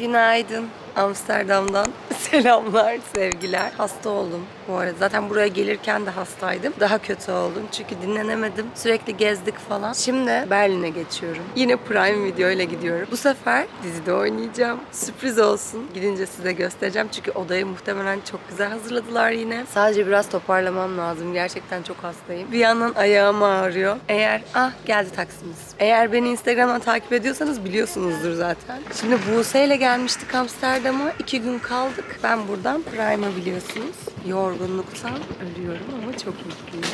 Günaydın. Amsterdam'dan selamlar, sevgiler. Hasta oldum bu arada. Zaten buraya gelirken de hastaydım. Daha kötü oldum çünkü dinlenemedim. Sürekli gezdik falan. Şimdi Berlin'e geçiyorum. Yine Prime Video ile gidiyorum. Bu sefer dizide oynayacağım. Sürpriz olsun. Gidince size göstereceğim çünkü odayı muhtemelen çok güzel hazırladılar yine. Sadece biraz toparlamam lazım. Gerçekten çok hastayım. Bir yandan ayağım ağrıyor. Eğer ah geldi taksimiz. Eğer beni Instagram'dan takip ediyorsanız biliyorsunuzdur zaten. Şimdi Buse ile gelmiştik Amsterdam'a. iki gün kaldık. Ben buradan Prime'ı biliyorsunuz. Yorgunluktan ölüyorum ama çok mutluyum.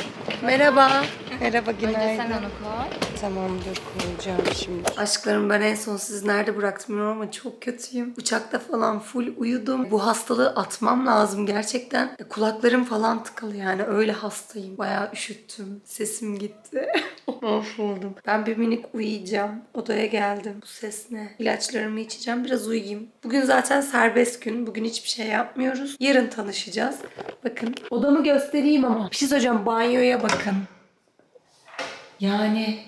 Merhaba. Merhaba günaydın. Önce sen onu koy. Tamamdır koyacağım şimdi. Aşklarım ben en son sizi nerede bıraktım bilmiyorum ama çok kötüyüm. Uçakta falan full uyudum. Bu hastalığı atmam lazım gerçekten. E, Kulaklarım falan tıkalı yani öyle hastayım. Bayağı üşüttüm. Sesim gitti. Mahvoldum. Ben bir minik uyuyacağım. Odaya geldim. Bu ses ne? İlaçlarımı içeceğim. Biraz uyuyayım. Bugün zaten serbest gün. Bugün hiçbir şey yapmıyoruz. Yarın tanışacağız. Bakın. Odamı göstereyim ama. Bir şey söyleyeceğim. Banyoya bakın. Yani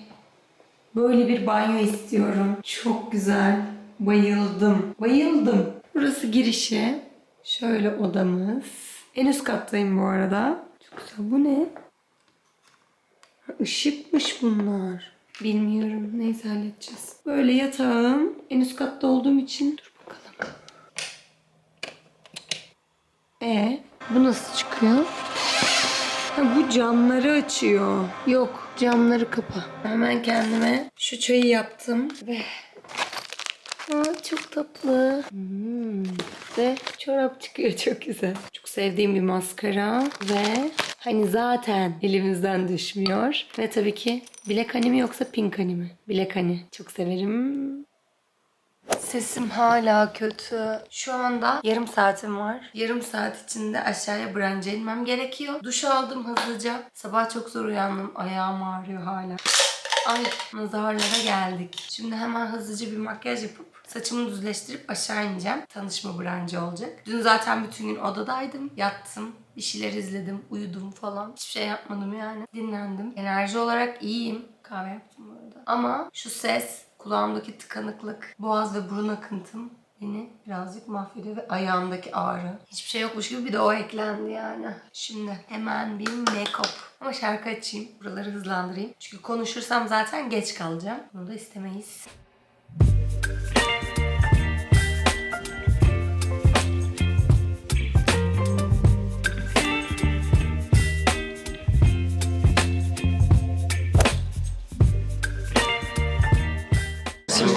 böyle bir banyo istiyorum. Çok güzel. Bayıldım. Bayıldım. Burası girişi. Şöyle odamız. En üst kattayım bu arada. Çok güzel. Bu ne? Işıkmış bunlar. Bilmiyorum. Neyse halledeceğiz. Böyle yatağım. En üst katta olduğum için. Dur bakalım. E bu nasıl çıkıyor? Ha, bu camları açıyor. Yok camları kapa. Hemen kendime şu çayı yaptım ve Aa, çok tatlı. Hmm. Ve çorap çıkıyor çok güzel. Çok sevdiğim bir maskara ve hani zaten elimizden düşmüyor. Ve tabii ki bilek hani mi yoksa pink hani mi? Bilek hani. Çok severim. Sesim hala kötü. Şu anda yarım saatim var. Yarım saat içinde aşağıya branca inmem gerekiyor. Duş aldım hızlıca. Sabah çok zor uyandım. Ayağım ağrıyor hala. Ay nazarlara geldik. Şimdi hemen hızlıca bir makyaj yapıp saçımı düzleştirip aşağı ineceğim. Tanışma branca olacak. Dün zaten bütün gün odadaydım. Yattım. Bir şeyler izledim. Uyudum falan. Hiçbir şey yapmadım yani. Dinlendim. Enerji olarak iyiyim. Kahve yaptım bu arada. Ama şu ses, kulağımdaki tıkanıklık, boğaz ve burun akıntım beni birazcık mahvediyor ve ayağımdaki ağrı. Hiçbir şey yokmuş gibi bir de o eklendi yani. Şimdi hemen bir make-up. Ama şarkı açayım. Buraları hızlandırayım. Çünkü konuşursam zaten geç kalacağım. Bunu da istemeyiz.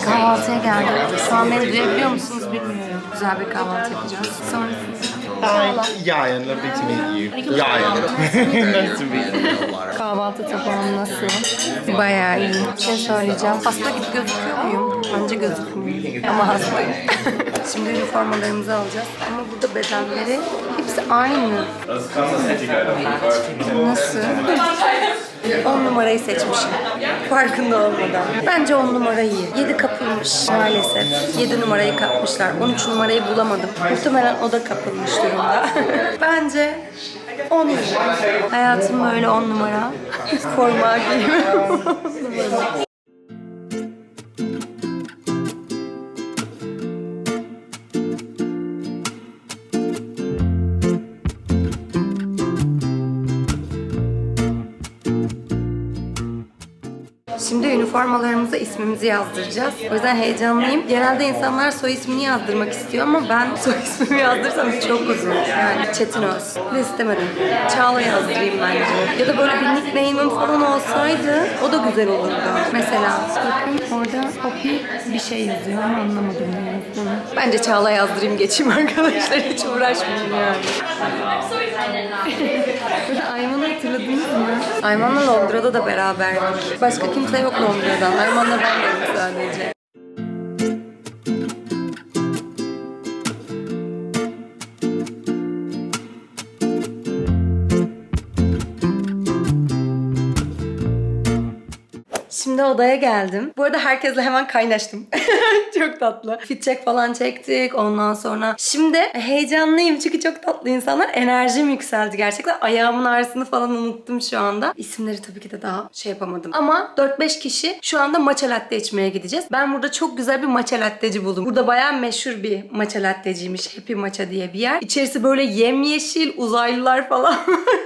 Kahvaltıya geldik. Şu an beni duyabiliyor musunuz bilmiyorum. Güzel bir kahvaltı yapacağız. Sonrasında Hi, Yayan. Lovely to meet you. Yayan. nice to meet you. kahvaltı tabağım nasıl? Bayağı iyi. Bir şey söyleyeceğim. Hasta gibi gözüküyor muyum? Bence gözükmüyorum. Ama hastayım. Şimdi üniformalarımızı alacağız. Ama burada bedenleri hepsi aynı. Nasıl? 10 numarayı seçmişim. Farkında olmadan. Bence 10 numara iyi. 7 kapılmış maalesef. 7 numarayı kapmışlar. 13 numarayı bulamadım. Muhtemelen o da kapılmış durumda. Bence 10 numara. Hayatım böyle 10 numara. Forma giyim. Şimdi üniformalarımıza ismimizi yazdıracağız. O yüzden heyecanlıyım. Genelde insanlar soy ismini yazdırmak istiyor ama ben soy ismimi yazdırsam çok uzun. Yani Çetin Öz. Ne istemedim. Çağla yazdırayım bence. Ya da böyle bir nickname'im falan olsaydı o da güzel olurdu. Mesela bakın orada Poppy bir şey yazıyor ama anlamadım ne. Bence Çağla yazdırayım geçeyim arkadaşlar. Hiç uğraşmayayım yani. Burada Ayman'ı hatırladınız mı? Ayman'la Londra'da da beraberdik. Başka kimse yok Londra'dan. Ayman'la ben varım sadece. Şimdi odaya geldim. Bu arada herkesle hemen kaynaştım. çok tatlı. Fit check falan çektik. Ondan sonra şimdi heyecanlıyım çünkü çok tatlı insanlar. Enerjim yükseldi gerçekten. Ayağımın ağrısını falan unuttum şu anda. İsimleri tabii ki de daha şey yapamadım. Ama 4-5 kişi şu anda matcha latte içmeye gideceğiz. Ben burada çok güzel bir matcha latteci buldum. Burada bayağı meşhur bir matcha latteciymiş. Happy Matcha diye bir yer. İçerisi böyle yemyeşil uzaylılar falan.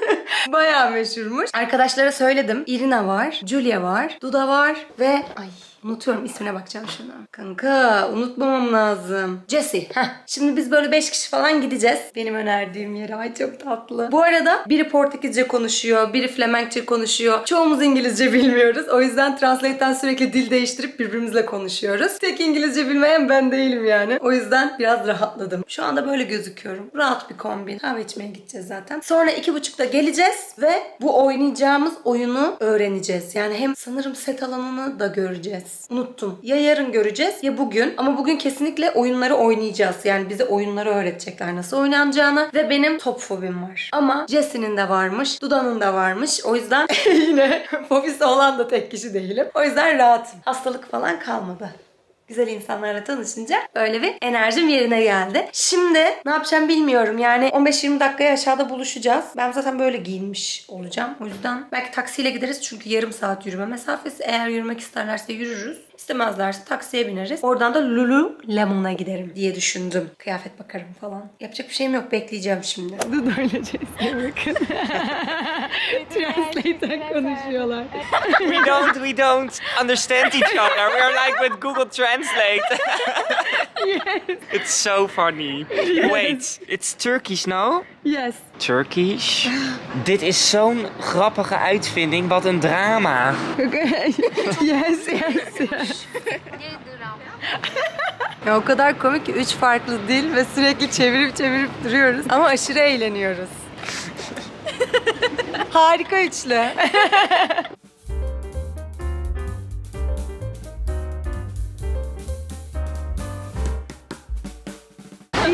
bayağı meşhurmuş. Arkadaşlara söyledim. Irina var, Julia var, Duda var ve ay Unutuyorum ismine bakacağım şuna. Kanka unutmamam lazım. Jessie. Heh. Şimdi biz böyle 5 kişi falan gideceğiz. Benim önerdiğim yere. Ay çok tatlı. Bu arada biri Portekizce konuşuyor, biri Flemenkçe konuşuyor. Çoğumuz İngilizce bilmiyoruz. O yüzden Translate'ten sürekli dil değiştirip birbirimizle konuşuyoruz. Tek İngilizce bilmeyen ben değilim yani. O yüzden biraz rahatladım. Şu anda böyle gözüküyorum. Rahat bir kombin. Kahve içmeye gideceğiz zaten. Sonra iki buçukta geleceğiz ve bu oynayacağımız oyunu öğreneceğiz. Yani hem sanırım set alanını da göreceğiz. Unuttum. Ya yarın göreceğiz ya bugün. Ama bugün kesinlikle oyunları oynayacağız. Yani bize oyunları öğretecekler nasıl oynanacağını. Ve benim top fobim var. Ama Jesse'nin de varmış. Duda'nın da varmış. O yüzden yine fobisi olan da tek kişi değilim. O yüzden rahatım. Hastalık falan kalmadı güzel insanlarla tanışınca öyle bir enerjim yerine geldi. Şimdi ne yapacağım bilmiyorum. Yani 15-20 dakikaya aşağıda buluşacağız. Ben zaten böyle giyinmiş olacağım. O yüzden belki taksiyle gideriz çünkü yarım saat yürüme mesafesi. Eğer yürümek isterlerse yürürüz. İstemezlerse taksiye bineriz. Oradan da Lululemon'a giderim diye düşündüm. Kıyafet bakarım falan. Yapacak bir şeyim yok. Bekleyeceğim şimdi. Dudayla Jesse'ye bakın. Translate'den konuşuyorlar. we don't we don't understand each other. We are like with Google Translate. It's so funny. Wait, it's Turkish now? Yes. Turkish? Dit is zo'n grappige uitvinding. Wat een drama. yes, yes, yes. Ya o kadar komik ki üç farklı dil ve sürekli çevirip çevirip duruyoruz. Ama aşırı eğleniyoruz. Harika üçlü.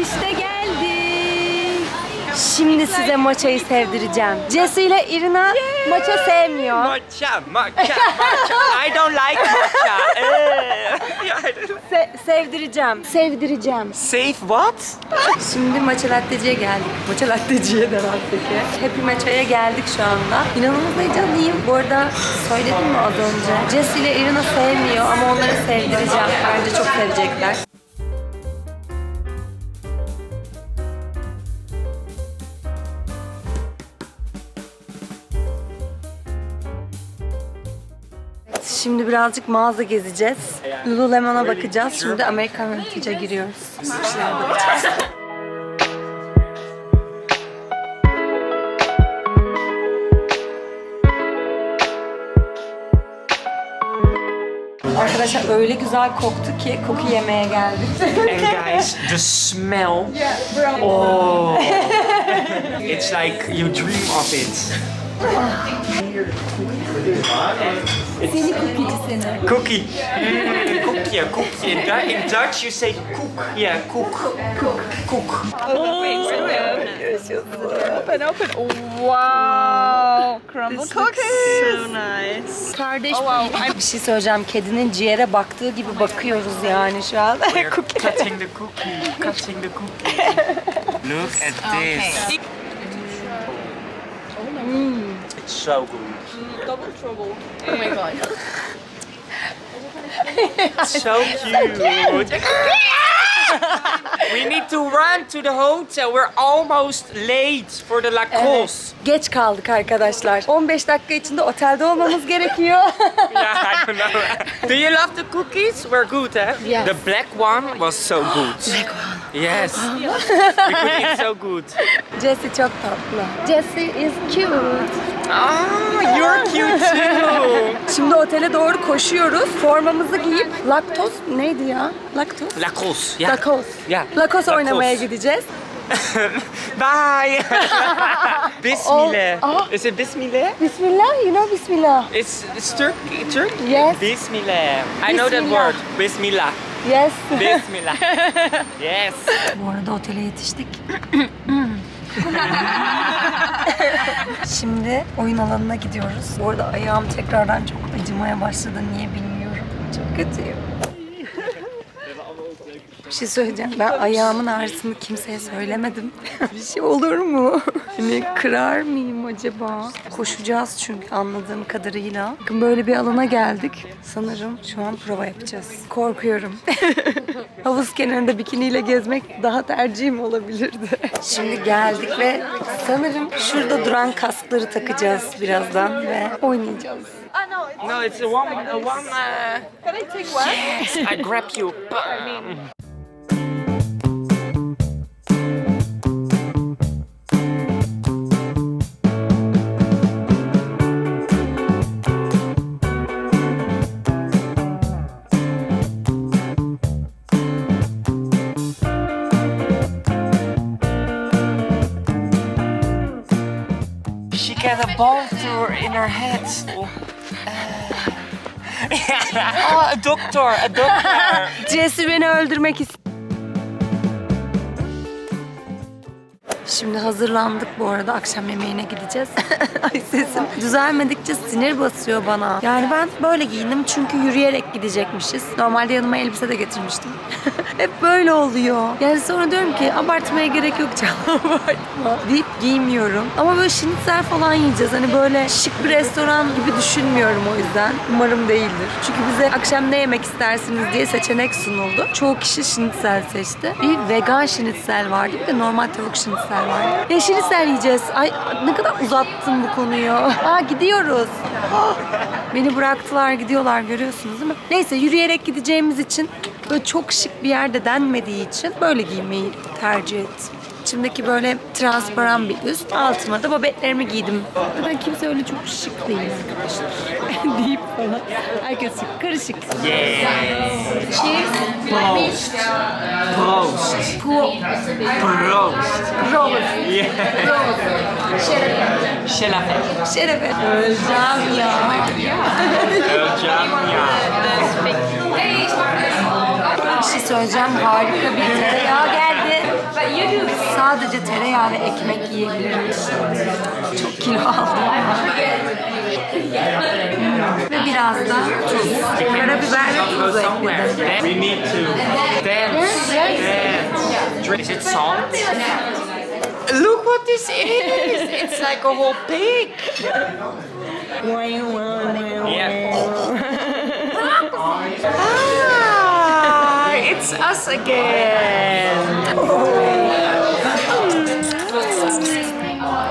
İşte geldik. Şimdi size maçayı sevdireceğim. Jesse ile Irina maça sevmiyor. Matcha, matcha, matcha. I don't like matcha. Eh. Se- sevdireceğim. Sevdireceğim. Safe what? Şimdi matcha latteciye geldik. Matcha latteciye de latteci. Happy Matcha'ya geldik şu anda. İnanılmaz heyecanlıyım. Bu arada söyledim mi az önce? Jess ile Irina sevmiyor ama onları sevdireceğim. Bence çok sevecekler. Şimdi birazcık mağaza gezeceğiz. Lululemon'a bakacağız. Şimdi Amerikan Vintage'a giriyoruz. Bir şeyler bakacağız. Arkadaşlar öyle güzel koktu ki koku yemeye geldik. And guys, the smell. Oh. It's like you dream of it. Seni kokici seni. Cookie. Mm, cookie, yeah, cookie. In, Du- in Dutch you say cook. Yeah, cook. Cook. Cook. Open, open. Wow. Crumble cookies. So nice. Kardeş bir şey söyleyeceğim. Kedinin ciğere baktığı gibi bakıyoruz yani şu an. We're cutting the cookie. Cutting the cookie. Look at this. It's so good. Double trouble. Oh my god. So cute. we need to run to the hotel. We're almost late for the Lacoste. Geç kaldık arkadaşlar. 15 dakika içinde otelde olmamız gerekiyor. Yeah, I don't know. Do you love the cookies? We're good, eh? Yes. The black one was so good. Black one. Yes. we could eat so good. Jesse çok tatlı. Jessie is cute. Ah, you're cute too. Şimdi otele doğru koşuyoruz. Formamızı giyip laktoz neydi ya? Laktoz? Lacoste. Yeah. Lakos. Yeah. Lakos oynamaya gideceğiz. Bye. Bismillah. Oh. Is it Bismillah? Bismillah, you know Bismillah. It's it's Turkey. Turkey. Yes. Bismillah. I know that word. Bismillah. Yes. Bismillah. yes. Bu arada otele yetiştik. Şimdi oyun alanına gidiyoruz. Bu arada ayağım tekrardan çok acımaya başladı. Niye bilmiyorum. Çok kötüyüm. Bir şey söyleyeceğim. Ben ayağımın ağrısını kimseye söylemedim. bir şey olur mu? Hani kırar mıyım acaba? Koşacağız çünkü anladığım kadarıyla. Bakın böyle bir alana geldik. Sanırım şu an prova yapacağız. Korkuyorum. Havuz kenarında bikiniyle gezmek daha tercihim olabilirdi. Şimdi geldik ve sanırım şurada duran kaskları takacağız birazdan ve oynayacağız. No, it's a one. A one. Uh, Can I take one? yes, I grab you. Bam. Ball through in her head. Oh, oh a doctor, a doctor. Jesse beni öldürmek istiyor. Şimdi hazırlandık bu arada akşam yemeğine gideceğiz. Ay sesim düzelmedikçe sinir basıyor bana. Yani ben böyle giyindim çünkü yürüyerek gidecekmişiz. Normalde yanıma elbise de getirmiştim. Hep böyle oluyor. Yani sonra diyorum ki abartmaya gerek yok canım abartma deyip giymiyorum. Ama böyle şinitzel falan yiyeceğiz. Hani böyle şık bir restoran gibi düşünmüyorum o yüzden. Umarım değildir. Çünkü bize akşam ne yemek istersiniz diye seçenek sunuldu. Çoğu kişi şinitzel seçti. Bir vegan şinitzel vardı bir de normal tavuk şinitzel vardı. Ya şinitzel yiyeceğiz. Ay ne kadar uzattım bu konuyu. Aa gidiyoruz. Beni bıraktılar gidiyorlar görüyorsunuz değil mi? Neyse yürüyerek gideceğimiz için böyle çok şık bir yerde denmediği için böyle giymeyi tercih ettim. İçimdeki böyle transparan bir üst. Altıma da babetlerimi giydim. Zaten kimse öyle çok şık değil arkadaşlar. Deyip falan. Herkes şık, karışık. Yes. Cheers. Prost. Prost. Pro. Prost. Yeah. Rose. Şerefe. Şerefe. Öleceğim ya. Öleceğim ya. Bir şey söyleyeceğim. Harika bir tereyağı geldi. Sadece tereyağı ve ekmek yiyebilirim. Çok kilo aldım. ve biraz da tuz. Karabiber ve tuz ekledim. We need to dance. Dance. Drink. Is it salt? Look what this is! It's like a whole pig. Yeah. İt's us again.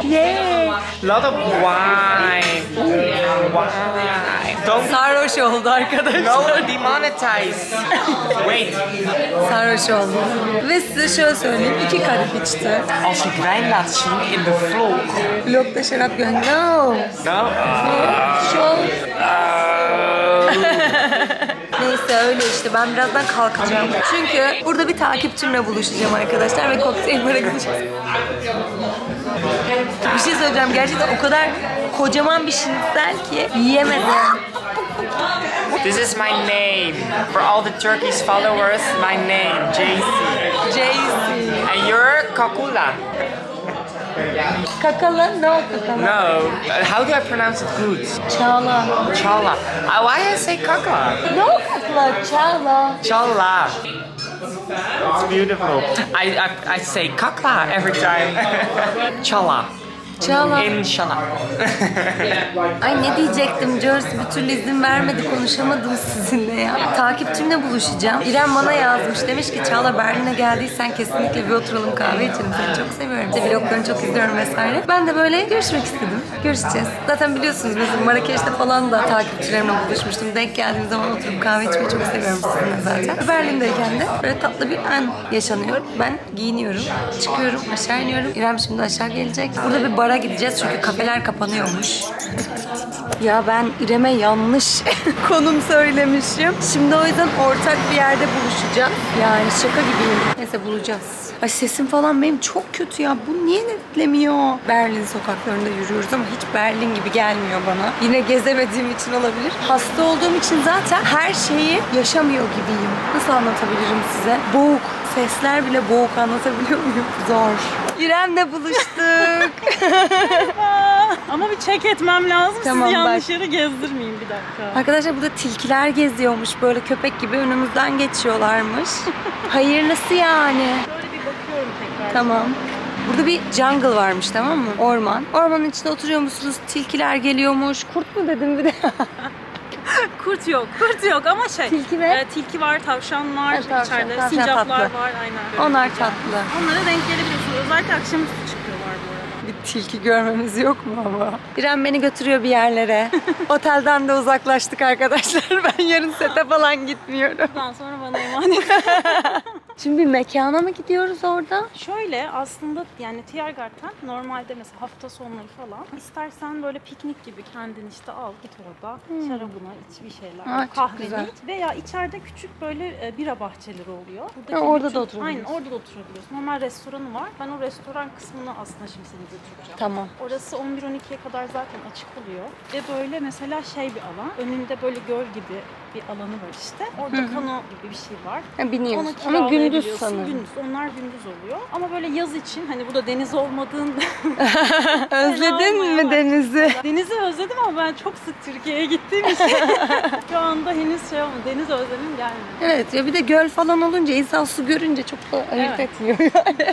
Yay! Lot of wine. Wine. Don't Sarhoş oldu arkadaşlar. no demonetize. Wait. Sarhoş oldu. Ve size şöyle söyleyeyim. iki kadeh içti. Als ik wijn laat zien in de vlog. Vlogda şarap gö- No. No. Show. Uh, Neyse öyle işte ben birazdan kalkacağım. Çünkü burada bir takipçimle buluşacağım arkadaşlar ve kokteyl bara gideceğiz. Bir şey söyleyeceğim gerçekten o kadar kocaman bir şinitzel ki yiyemedim. this is my name. For all the Turkish followers, my name, JC. JC. And you're Kakula. Kakala? No kakala. No. How do I pronounce it good? Chala. Chala. Uh, why I say Kakla? No kakala, çağla. Chala. It's beautiful. I, I, I say Kakla every time. Chala. Çağla. Inshallah. Ay ne diyecektim Joyce bir türlü izin vermedi konuşamadım sizinle ya. Takipçimle buluşacağım. İrem bana yazmış demiş ki Çağla Berlin'e geldiysen kesinlikle bir oturalım kahve içelim. Seni çok seviyorum. İşte vloglarını çok izliyorum vesaire. Ben de böyle görüşmek istedim. Görüşeceğiz. Zaten biliyorsunuz biz Marrakeş'te falan da takipçilerimle buluşmuştum. Denk geldiğim zaman oturup kahve içmeyi çok seviyorum sizinle zaten. Berlin'deyken de böyle tatlı bir an yaşanıyor. Ben giyiniyorum, çıkıyorum, aşağı iniyorum. İrem şimdi aşağı gelecek. Burada bir bara gideceğiz çünkü kafeler kapanıyormuş. Ya ben İrem'e yanlış konum söylemişim. Şimdi o yüzden ortak bir yerde buluşacağız. Yani şaka gibiyim. Neyse bulacağız. Ay sesim falan benim çok kötü ya. Bu niye netlemiyor? Berlin sokaklarında yürüyoruz ama hiç Berlin gibi gelmiyor bana. Yine gezemediğim için olabilir. Hasta olduğum için zaten her şeyi yaşamıyor gibiyim. Nasıl anlatabilirim size? Boğuk, sesler bile boğuk anlatabiliyor muyum? Zor. İrem'le buluştuk. Ama bir check etmem lazım. Tamam, Sizi yanlış bak. yere gezdirmeyeyim bir dakika. Arkadaşlar burada tilkiler geziyormuş. Böyle köpek gibi önümüzden geçiyorlarmış. Hayırlısı yani. Şöyle bir bakıyorum tekrar. Tamam. Burada bir jungle varmış tamam mı? Orman. Ormanın içinde oturuyor musunuz? Tilkiler geliyormuş. Kurt mu dedim bir de? Kurt yok, kurt yok ama şey. Tilki ve- e, tilki var, tavşan var, Ha, tavşan, içeride tavşan sincaplar tatlı. var aynen. Onlar tatlı. Onlara denk gelebiliyorsunuz. Özellikle akşamüstü çıkıyorlar bu arada. Bir tilki görmemiz yok mu ama? İrem beni götürüyor bir yerlere. Otelden de uzaklaştık arkadaşlar. Ben yarın sete falan gitmiyorum. Bundan sonra bana emanet. Şimdi bir mekana mı gidiyoruz orada? Şöyle aslında yani Tiergarten normalde mesela hafta sonları falan istersen böyle piknik gibi kendin işte al git orada şarabına iç bir şeyler Hmm. Çok kahveni güzel. iç veya içeride küçük böyle e, bira bahçeleri oluyor. Buradaki Ha, orada da bütün- oturabiliyorsun. Aynen orada da oturabiliyorsun. Normal restoranı var. Ben o restoran kısmını aslında şimdi seni götüreceğim. Tamam. Orası 11-12'ye kadar zaten açık oluyor. Ve böyle mesela şey bir alan. Önünde böyle göl gibi bir alanı var işte. Orada kano gibi bir şey var. Ha, biniyoruz. Onu Ama gündüz sanırım. Gündüz. Onlar gündüz oluyor. Ama böyle yaz için hani bu da deniz olmadığında Özledin mi denizi? denizi özledim ama ben çok sık Türkiye'ye gittiğim için şu anda henüz şey olmadı. Deniz özlemim gelmedi. Evet ya bir de göl falan olunca insan su görünce çok da ayırt Evet. etmiyor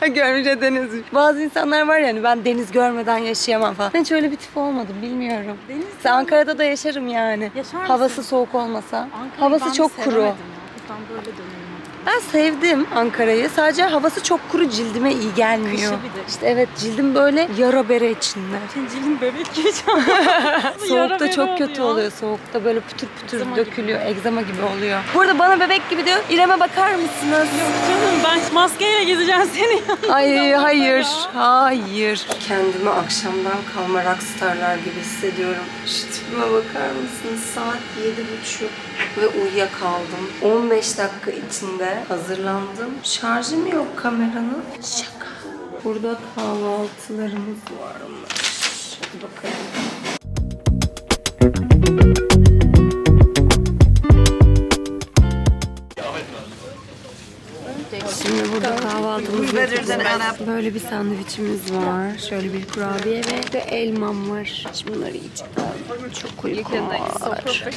yani. Görünce deniz. Bazı insanlar var yani ben deniz görmeden yaşayamam falan. Ben hiç öyle bir tip olmadım bilmiyorum. Deniz Mesela Ankara'da da yaşarım yani. Yaşar mısın? Havası soğuk olmasa. Ankara'yı Havası ben çok kuru. ya. Buradan böyle dönüyorum. Ben sevdim Ankara'yı. Sadece havası çok kuru cildime iyi gelmiyor. Kışı bir de. İşte evet cildim böyle yara bere içinde. Cincilin bebek gibi. Soğukta çok kötü oluyor. Soğukta böyle pütür pütür Egzama gibi. dökülüyor. Egzama gibi oluyor. Burada bana bebek gibi diyor. İrem'e bakar mısınız? Canım ben maskeyle gezeceğim seni. Ay hayır, hayır. Kendimi akşamdan kalma rockstarlar gibi hissediyorum. Şu tipime bakar mısınız? Saat yedi buçuk ve uyuyakaldım. 15 dakika içinde hazırlandım. Şarjı mı yok kameranın? Şaka. Burada kahvaltılarımız varmış. Hadi bakalım. Şimdi burada kahvaltımız yapacağız. Böyle bir sandviçimiz var. Şöyle bir kurabiye ve de elmam var. Şimdi bunları yiyeceğim. Çok uykum var.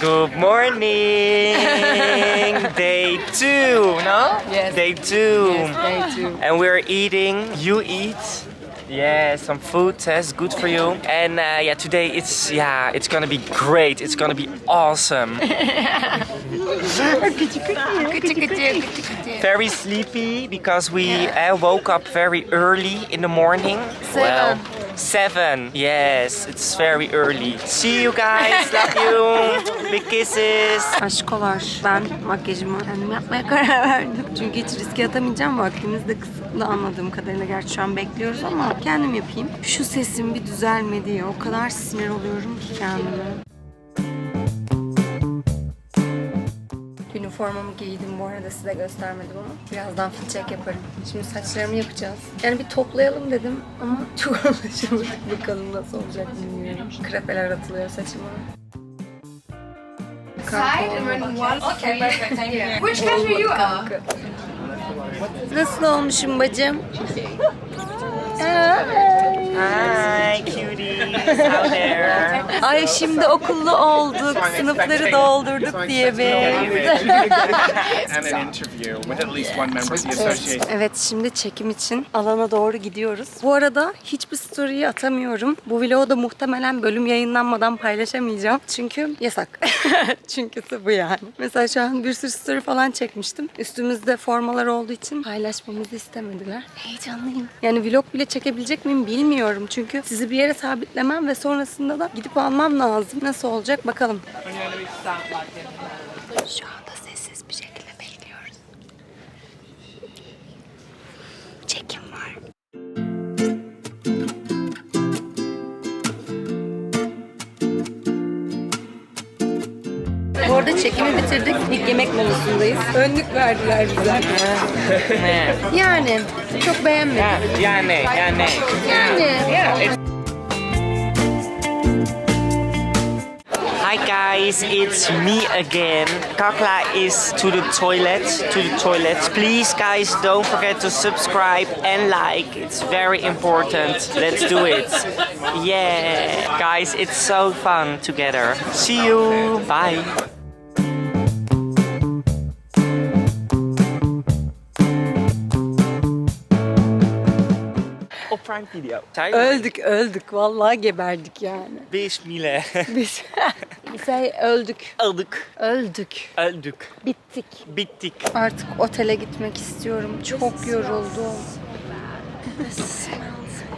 Good morning. day two, no? Yes. Day two. day two. And we're eating. You eat. Yeah, some food that's good for you. And uh, yeah, today it's yeah, it's gonna be great. It's gonna be awesome. very sleepy because we uh, woke up very early in the morning. Well, seven. Yes, it's very early. See you guys. Love you. Big kisses. Aşkolar. Ben makyajımı kendim yapmaya karar verdim. Çünkü hiç riske atamayacağım. Vaktimiz de kısıtlı anladığım kadarıyla. Gerçi şu an bekliyoruz ama kendim yapayım. Şu sesim bir düzelmedi ya. O kadar sinir oluyorum ki kendime. Üniformamı giydim bu arada size göstermedim ama birazdan fit check yaparım. Şimdi saçlarımı yapacağız. Yani bir toplayalım dedim ama çok anlaşılmadık bakalım nasıl olacak bilmiyorum. Krepeler atılıyor saçıma. Okay, perfect. Thank you. Which country you are? Nasıl olmuşum bacım? Hi, cuties out there. Ay şimdi okullu olduk, sınıfları doldurduk diye be. and an interview with at least one member of the association. Evet şimdi çekim için alana doğru gidiyoruz. Bu arada hiçbir story'yi atamıyorum. Bu vlogu da muhtemelen bölüm yayınlanmadan paylaşamayacağım. Çünkü yasak. Çünküsü bu yani. Mesela şu an bir sürü story falan çekmiştim. Üstümüzde formalar olduğu için paylaşmamızı istemediler. Heyecanlıyım. Yani vlog bile çekebilecek miyim bilmiyorum. Çünkü sizi bir yere sabitlemem ve sonrasında da gidip almam lazım. Nasıl olacak bakalım. Şu anda çekimi bitirdik. İlk yemek molasındayız. Önlük verdiler bize. Yani çok beğenmedim. Yani, yani. Yani. Hi guys, it's me again. Kakla is to the toilet, to the toilet. Please guys, don't forget to subscribe and like. It's very important. Let's do it. Yeah. Guys, it's so fun together. See you. Bye. Prime Video. Zijn we? Öldük öldük. Vallahi geberdik yani. Bismillah. Biz say öldük. Öldük. Öldük. Öldük. Bittik. Bittik. Artık otele gitmek istiyorum. Çok yoruldum.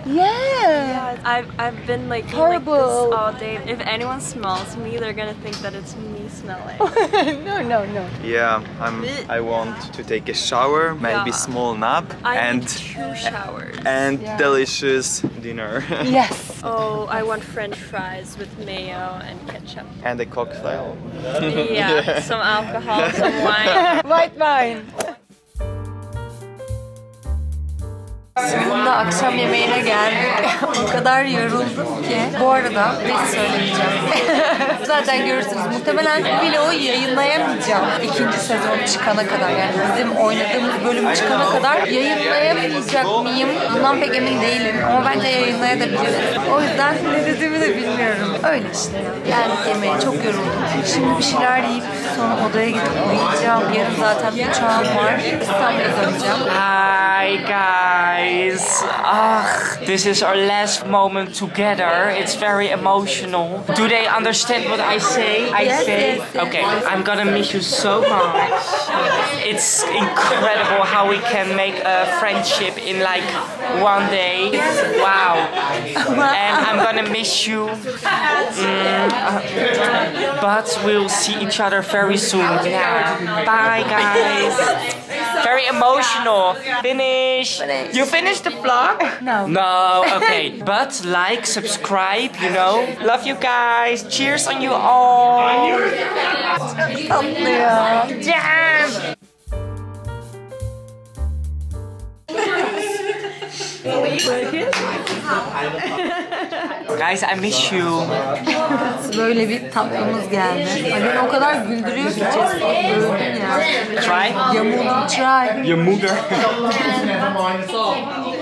Yeah. I've, I've been like like Horrible. this all day. If anyone smells me, they're gonna think that it's me smelling. no, no, no. Yeah, I'm. I want to take a shower, maybe Yeah. small nap, I and need two showers. and Yeah. delicious dinner Yes. oh, I want French fries with mayo and ketchup. and a cocktail. yeah, some alcohol, some wine. White wine. Sonunda akşam yemeğine geldik. o kadar yoruldum ki. Bu arada bir şey söyleyeceğim. Zaten görürsünüz. Muhtemelen vlogu yayınlayamayacağım. ikinci sezon çıkana kadar. Yani bizim oynadığımız bölüm çıkana kadar yayınlayamayacak mıyım? Bundan pek emin değilim. Ama bence yayınlayabilirim. O yüzden ne dediğimi de bilmiyorum. Öyle işte. Geldik yemeğe. Çok yoruldum. Şimdi bir şeyler yiyip sonra odaya gidip uyuyacağım. Yarın zaten uçağım var. İstanbul'a döneceğim. Hi guys. Ah, this is our last moment together. It's very emotional. Do they understand what I say? I Yes, say. yes, yes. Okay, I'm gonna miss you so much. It's incredible how we can make a friendship in like one day. Wow. And I'm gonna miss you. Mm, uh, but we'll see each other very soon. Yeah. Bye guys. Very emotional. Finish. Finish. You finished the vlog? No. No, okay. But like, subscribe, you know. Love you guys. Cheers on you all. Ya. Guys, I miss you. Böyle bir tatlımız geldi. Ay beni o kadar güldürüyor ki ya. Try. Yamuğum try. Your moeder.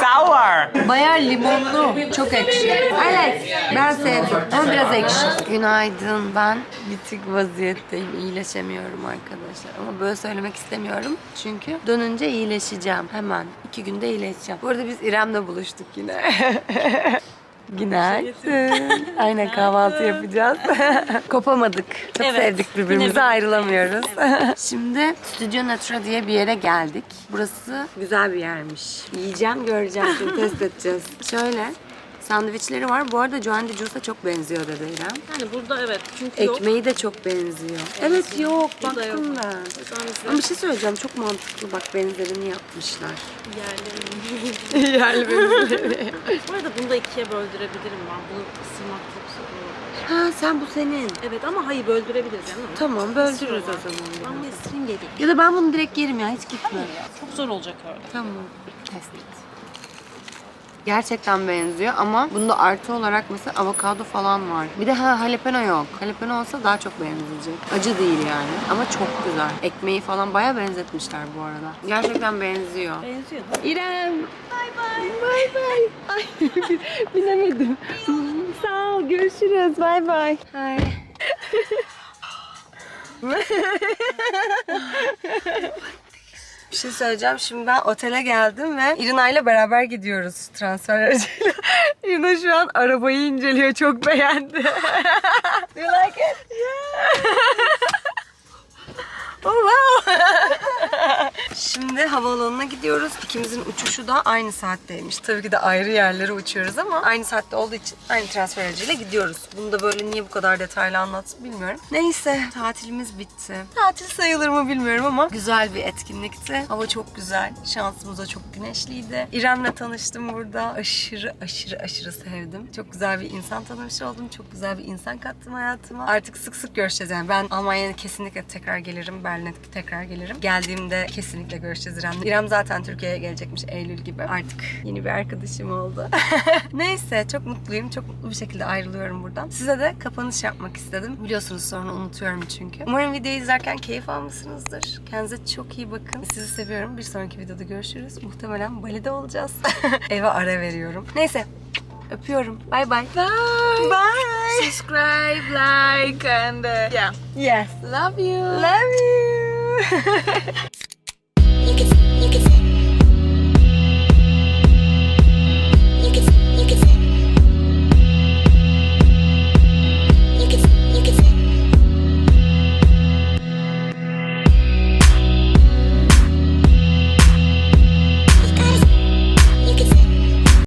Sour. Bayağı limonlu. Çok ekşi. Evet. Ben sevdim. Ama biraz ekşi. Günaydın. Ben bitik vaziyetteyim. İyileşemiyorum arkadaşlar. Ama böyle söylemek istemiyorum. Çünkü dönünce iyileşeceğim. Hemen. iki günde iyileşeceğim. Bu arada biz İrem'le buluştuk yine. Günaydın. Aynen kahvaltı yapacağız. Kopamadık. Çok Evet, sevdik birbirimizi ayrılamıyoruz. Şimdi Studio Natura diye bir yere geldik. Burası güzel bir yermiş. Yiyeceğim göreceğim şimdi test edeceğiz. Şöyle sandviçleri var. Bu arada Joan de Juice'a çok benziyor dedi İrem. Yani burada evet çünkü yok. Ekmeği de çok benziyor. Evet yok Burada baktım yok. ben. Ama bir şey söyleyeceğim çok mantıklı bak benzerini yapmışlar. yerlerini Yerli Bu arada bunu da ikiye böldürebilirim ben. Bunu ısırmak çok zor olur. Ha sen bu senin. Evet ama hayır böldürebiliriz yani. Tamam böldürürüz o zaman. Ben bunu ısırayım geleyim. Ya da ben bunu direkt yerim ya hiç gitme. Çok zor olacak öyle. Tamam. Test et. Gerçekten benziyor ama bunda artı olarak mesela avokado falan var. Bir de ha jalapeno yok. Jalapeno olsa daha çok benzeyecek. Acı değil yani ama çok güzel. Ekmeği falan baya benzetmişler bu arada. Gerçekten benziyor. Benziyor. İrem. Bay bay. Bay bay. Ay bilemedim. Sağ ol. Görüşürüz. Bay bay. Hay. Bir şey söyleyeceğim. Şimdi ben otele geldim ve İrina ile beraber gidiyoruz transfer aracıyla. İrina şu an arabayı inceliyor. Çok beğendi. Do you like it? Oh wow. Şimdi havaalanına gidiyoruz. İkimizin uçuşu da aynı saatteymiş. Tabii ki de ayrı yerlere uçuyoruz ama aynı saatte olduğu için aynı transfer aracıyla gidiyoruz. Bunu da böyle niye bu kadar detaylı anlattım bilmiyorum. Neyse tatilimiz bitti. Tatil sayılır mı bilmiyorum ama güzel bir etkinlikti. Hava çok güzel. Şansımız da çok güneşliydi. İrem'le tanıştım burada. Aşırı aşırı aşırı sevdim. Çok güzel bir insan tanımış oldum. Çok güzel bir insan kattım hayatıma. Artık sık sık görüşeceğiz yani. Ben Almanya'ya kesinlikle tekrar gelirim. Berlin'e tekrar gelirim. Geldiğimde kesinlikle kesinlikle görüşeceğiz İrem'le. İrem zaten Türkiye'ye gelecekmiş Eylül gibi. Artık yeni bir arkadaşım oldu. Neyse çok mutluyum. Çok mutlu bir şekilde ayrılıyorum buradan. Size de kapanış yapmak istedim. Biliyorsunuz sonra unutuyorum çünkü. Umarım videoyu izlerken keyif almışsınızdır. Kendinize çok iyi bakın. Sizi seviyorum. Bir sonraki videoda görüşürüz. Muhtemelen Bali'de olacağız. Eve ara veriyorum. Neyse öpüyorum. Bye bye. Bye. Bye. Subscribe, like, and uh, yeah. Yes. Love you. Love you.